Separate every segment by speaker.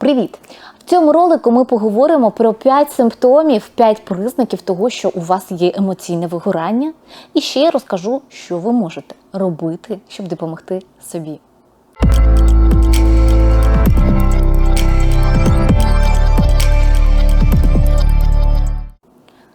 Speaker 1: Привіт! В цьому ролику ми поговоримо про 5 симптомів, 5 признаків того, що у вас є емоційне вигорання. І ще я розкажу, що ви можете робити, щоб допомогти собі.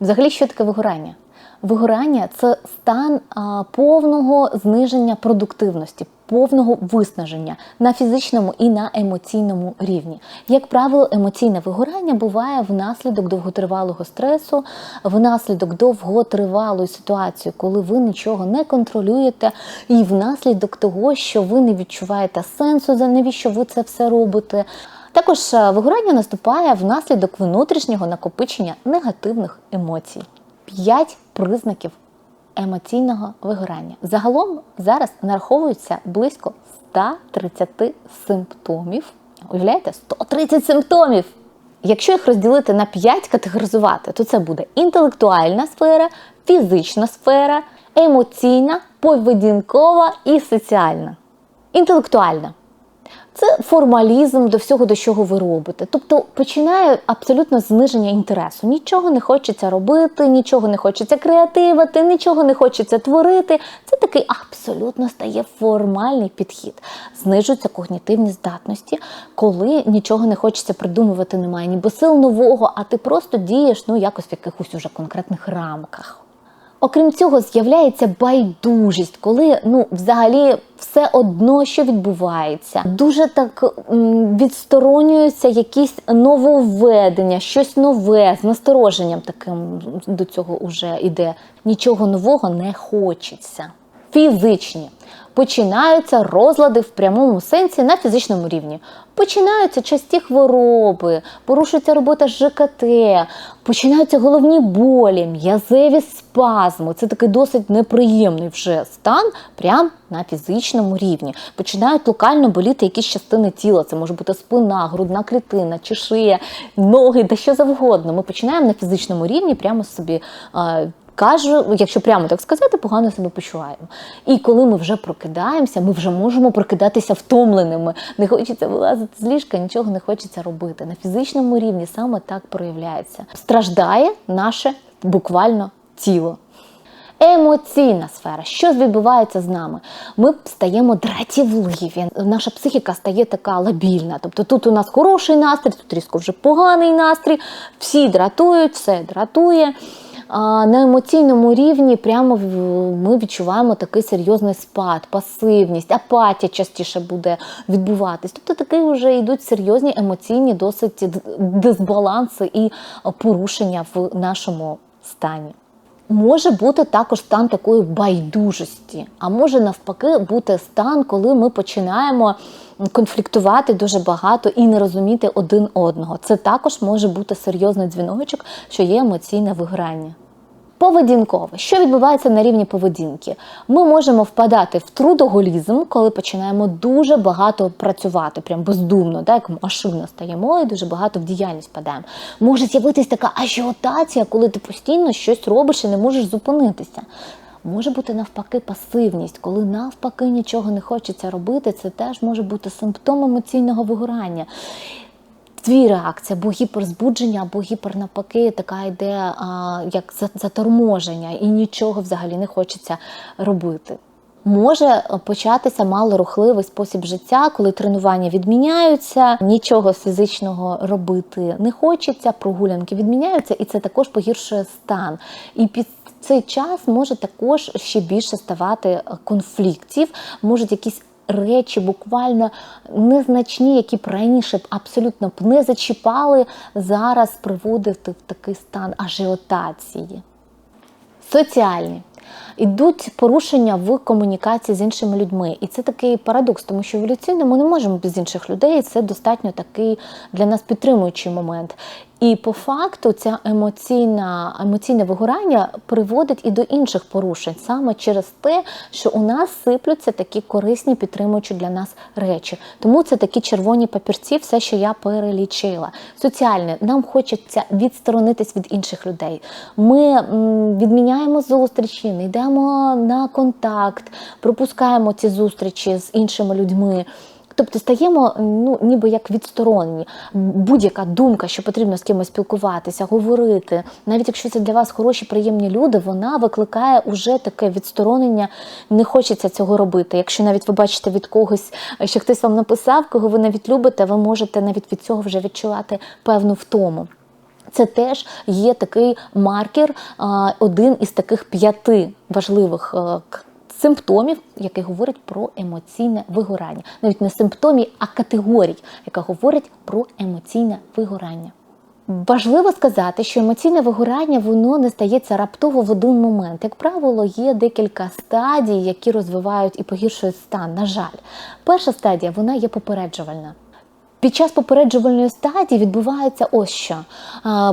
Speaker 1: Взагалі, що таке вигорання? Вигорання це стан повного зниження продуктивності, повного виснаження на фізичному і на емоційному рівні. Як правило, емоційне вигорання буває внаслідок довготривалого стресу, внаслідок довготривалої ситуації, коли ви нічого не контролюєте, і внаслідок того, що ви не відчуваєте сенсу, за навіщо ви це все робите. Також е, вигорання наступає внаслідок внутрішнього накопичення негативних емоцій. П'ять признаків емоційного вигорання. Загалом зараз нараховується близько 130 симптомів. Уявляєте, 130 симптомів! Якщо їх розділити на 5 категоризувати, то це буде інтелектуальна сфера, фізична сфера, емоційна, поведінкова і соціальна. Інтелектуальна. Це формалізм до всього, до чого ви робите. Тобто починає абсолютно зниження інтересу. Нічого не хочеться робити, нічого не хочеться креативити, нічого не хочеться творити. Це такий абсолютно стає формальний підхід. Знижуються когнітивні здатності, коли нічого не хочеться придумувати, немає ніби сил нового, а ти просто дієш ну якось в якихось уже конкретних рамках. Окрім цього, з'являється байдужість, коли ну взагалі все одно, що відбувається, дуже так відсторонюються якісь нововведення, щось нове з настороженням таким до цього вже йде. Нічого нового не хочеться. Фізичні. Починаються розлади в прямому сенсі на фізичному рівні. Починаються часті хвороби, порушується робота ЖКТ, починаються головні болі, м'язеві спазми. Це такий досить неприємний вже стан прямо на фізичному рівні. Починають локально боліти якісь частини тіла. Це може бути спина, грудна клітина, чи шия, ноги, да що завгодно. Ми починаємо на фізичному рівні прямо собі. Кажу, якщо прямо так сказати, погано себе почуваємо. І коли ми вже прокидаємося, ми вже можемо прокидатися втомленими. Не хочеться вилазити з ліжка, нічого не хочеться робити. На фізичному рівні саме так проявляється. Страждає наше буквально тіло. Емоційна сфера, що відбувається з нами? Ми стаємо дратівливі, наша психіка стає така лабільна. Тобто тут у нас хороший настрій, тут різко вже поганий настрій, всі дратують, все дратує. На емоційному рівні прямо ми відчуваємо такий серйозний спад, пасивність, апатія частіше буде відбуватись. Тобто такі вже йдуть серйозні емоційні, досить дисбаланси і порушення в нашому стані. Може бути також стан такої байдужості, а може навпаки бути стан, коли ми починаємо конфліктувати дуже багато і не розуміти один одного. Це також може бути серйозний дзвіночок, що є емоційне виграння. Поведінкове, що відбувається на рівні поведінки? Ми можемо впадати в трудоголізм, коли починаємо дуже багато працювати, прям бездумно, так, як машина стаємо і дуже багато в діяльність впадаємо. Може з'явитись така ажіотація, коли ти постійно щось робиш і не можеш зупинитися. Може бути навпаки пасивність, коли навпаки нічого не хочеться робити, це теж може бути симптом емоційного вигорання дві реакції, або гіперзбудження, або гіпернапаки, така йде як заторможення, і нічого взагалі не хочеться робити. Може початися малорухливий спосіб життя, коли тренування відміняються, нічого фізичного робити не хочеться, прогулянки відміняються, і це також погіршує стан. І під цей час може також ще більше ставати конфліктів, можуть якісь речі буквально незначні, які б раніше абсолютно б не зачіпали, зараз приводити в такий стан ажіотації. Соціальні. Ідуть порушення в комунікації з іншими людьми. І це такий парадокс, тому що еволюційно ми не можемо без інших людей. Це достатньо такий для нас підтримуючий момент. І по факту ця емоційна, емоційне вигорання приводить і до інших порушень, саме через те, що у нас сиплються такі корисні, підтримуючі для нас речі. Тому це такі червоні папірці, все, що я перелічила. Соціальне, нам хочеться відсторонитись від інших людей. Ми відміняємо зустрічі, не йдемо на контакт, пропускаємо ці зустрічі з іншими людьми. Тобто стаємо ну, ніби як відсторонені. Будь-яка думка, що потрібно з кимось спілкуватися, говорити, навіть якщо це для вас хороші, приємні люди, вона викликає уже таке відсторонення. Не хочеться цього робити. Якщо навіть ви бачите від когось, що хтось вам написав, кого ви навіть любите, ви можете навіть від цього вже відчувати певну втому. Це теж є такий маркер, один із таких п'яти важливих е, симптомів, які говорять про емоційне вигорання. Навіть не симптомів, а категорій, яка говорить про емоційне вигорання. Важливо сказати, що емоційне вигорання воно не стається раптово в один момент. Як правило, є декілька стадій, які розвивають і погіршують стан. На жаль, перша стадія вона є попереджувальна. Під час попереджувальної стадії відбувається ось що.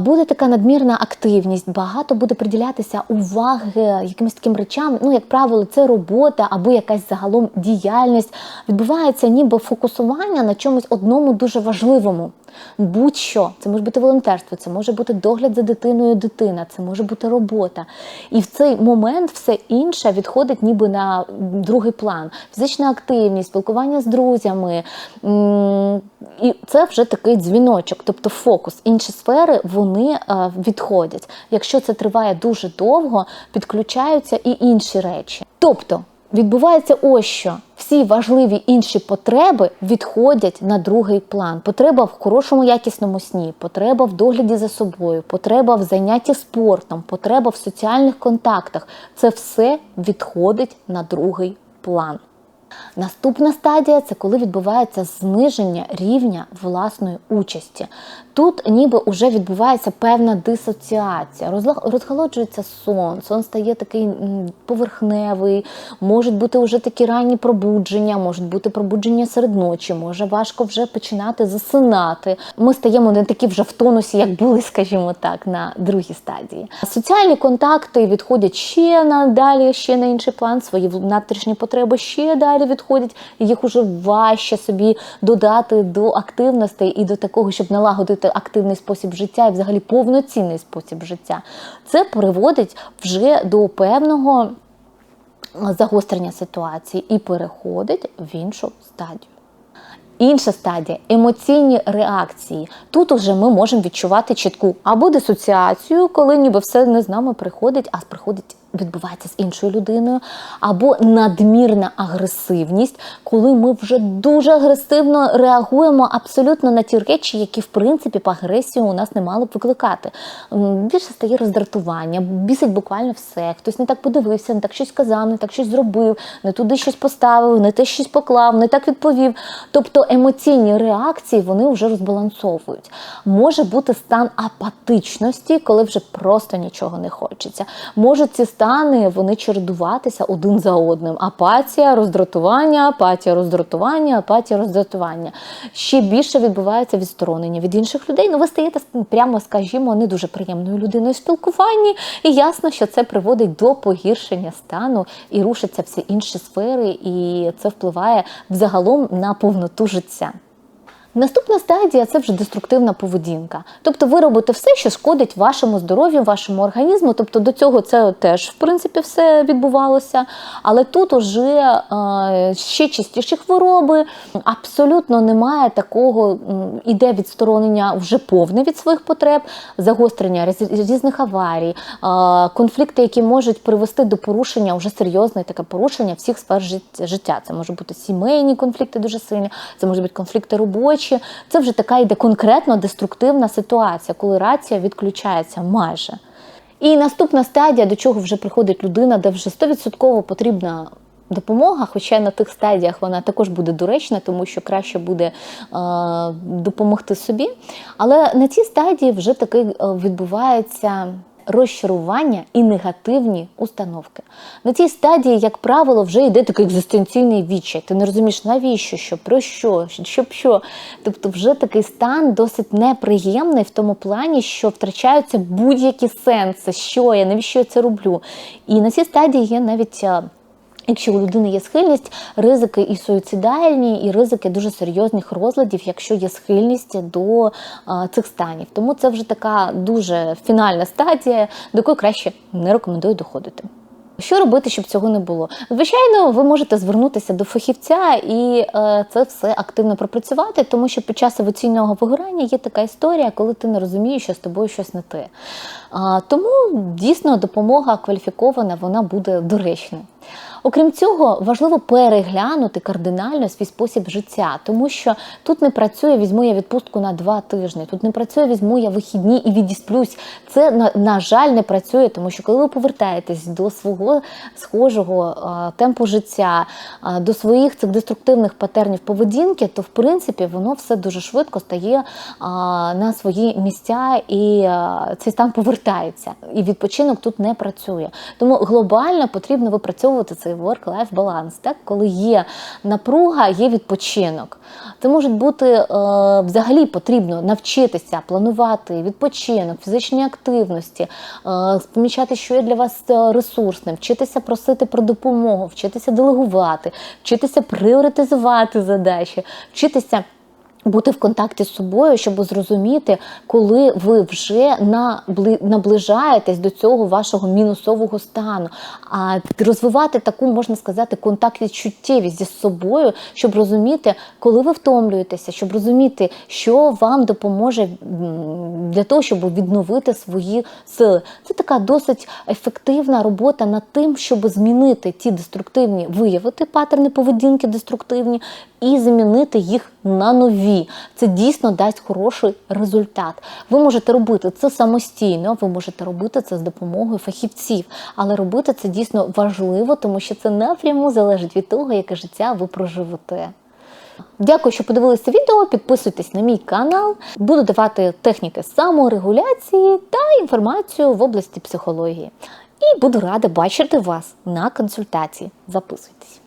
Speaker 1: Буде така надмірна активність, багато буде приділятися уваги якимось таким речам. Ну, як правило, це робота або якась загалом діяльність. Відбувається ніби фокусування на чомусь одному дуже важливому. Будь-що, це може бути волонтерство, це може бути догляд за дитиною дитина, це може бути робота. І в цей момент все інше відходить ніби на другий план. Фізична активність, спілкування з друзями. І це вже такий дзвіночок, тобто фокус. Інші сфери вони е, відходять. Якщо це триває дуже довго, підключаються і інші речі. Тобто відбувається ось що. Всі важливі інші потреби відходять на другий план. Потреба в хорошому якісному сні, потреба в догляді за собою, потреба в занятті спортом, потреба в соціальних контактах це все відходить на другий план. Наступна стадія це коли відбувається зниження рівня власної участі. Тут ніби вже відбувається певна дисоціація, розхолоджується сон, сон стає такий поверхневий, можуть бути вже такі ранні пробудження, можуть бути пробудження серед ночі, може важко вже починати засинати. Ми стаємо не такі вже в тонусі, як були, скажімо так, на другій стадії. Соціальні контакти відходять ще на далі, ще на інший план, свої внутрішні потреби ще далі відходять, їх уже важче собі додати до активностей і до такого, щоб налагодити активний спосіб життя і взагалі повноцінний спосіб життя. Це приводить вже до певного загострення ситуації і переходить в іншу стадію. Інша стадія емоційні реакції. Тут уже ми можемо відчувати чітку або дисоціацію, коли ніби все не з нами приходить, а приходить, відбувається з іншою людиною, або надмірна агресивність, коли ми вже дуже агресивно реагуємо абсолютно на ті речі, які в принципі по агресію у нас не мали б викликати. Більше стає роздратування, бісить буквально все. Хтось не так подивився, не так щось сказав, не так щось зробив, не туди щось поставив, не те щось поклав, не так відповів. Тобто емоційні реакції вони вже розбалансовують. Може бути стан апатичності, коли вже просто нічого не хочеться. Можуть ці стани вони чередуватися один за одним. Апатія, роздратування, апатія, роздратування, апатія, роздратування. Ще більше відбувається відсторонення від інших людей. Ну, ви стаєте прямо, скажімо, не дуже приємною людиною в спілкуванні, і ясно, що це приводить до погіршення стану і рушаться всі інші сфери, і це впливає взагалом на повноту життя. Наступна стадія це вже деструктивна поведінка. Тобто ви робите все, що шкодить вашому здоров'ю, вашому організму. Тобто до цього це теж в принципі все відбувалося. Але тут уже е, ще частіші хвороби. Абсолютно немає такого, іде відсторонення вже повне від своїх потреб, загострення різних аварій, е, конфлікти, які можуть привести до порушення, вже серйозне таке порушення всіх сфер життя. Це може бути сімейні конфлікти дуже сильні, це можуть бути конфлікти робочі. Це вже така йде конкретно деструктивна ситуація, коли рація відключається майже. І наступна стадія, до чого вже приходить людина, де вже 100% потрібна допомога, хоча на тих стадіях вона також буде доречна, тому що краще буде е, допомогти собі. Але на цій стадії вже таки е, відбувається. Розчарування і негативні установки. На цій стадії, як правило, вже йде такий екзистенційний відчай. Ти не розумієш, навіщо, що, про що, щоб що. Тобто, вже такий стан досить неприємний в тому плані, що втрачаються будь-які сенси, що я, навіщо я це роблю. І на цій стадії є навіть. Якщо у людини є схильність, ризики і суїцидальні, і ризики дуже серйозних розладів, якщо є схильність до а, цих станів. Тому це вже така дуже фінальна стадія, до якої краще не рекомендую доходити. Що робити, щоб цього не було? Звичайно, ви можете звернутися до фахівця і е, це все активно пропрацювати, тому що під час еволюційного вигорання є така історія, коли ти не розумієш, що з тобою щось не те. А, тому дійсно допомога кваліфікована вона буде доречною. Окрім цього, важливо переглянути кардинально свій спосіб життя, тому що тут не працює візьму я відпустку на два тижні, тут не працює візьму я вихідні і відісплюсь. Це на, на жаль не працює, тому що коли ви повертаєтесь до свого схожого а, темпу життя, а, до своїх цих деструктивних патернів поведінки, то в принципі воно все дуже швидко стає а, на свої місця і а, цей стан повертається. І відпочинок тут не працює. Тому глобально потрібно випрацьовувати цей work-life баланс, так коли є напруга, є відпочинок. Це може бути е, взагалі потрібно навчитися планувати відпочинок, фізичні активності, е, помічати, що є для вас е, ресурсним, вчитися просити про допомогу, вчитися делегувати, вчитися пріоритизувати задачі, вчитися. Бути в контакті з собою, щоб зрозуміти, коли ви вже набли- наближаєтесь до цього вашого мінусового стану, а розвивати таку, можна сказати, контакт і чуттєвість зі собою, щоб розуміти, коли ви втомлюєтеся, щоб розуміти, що вам допоможе для того, щоб відновити свої сили. Це така досить ефективна робота над тим, щоб змінити ті деструктивні, виявити паттерни поведінки деструктивні і замінити їх на нові. Це дійсно дасть хороший результат. Ви можете робити це самостійно, ви можете робити це з допомогою фахівців, але робити це дійсно важливо, тому що це напряму залежить від того, яке життя ви проживете. Дякую, що подивилися відео. Підписуйтесь на мій канал. Буду давати техніки саморегуляції та інформацію в області психології. І буду рада бачити вас на консультації. Записуйтесь.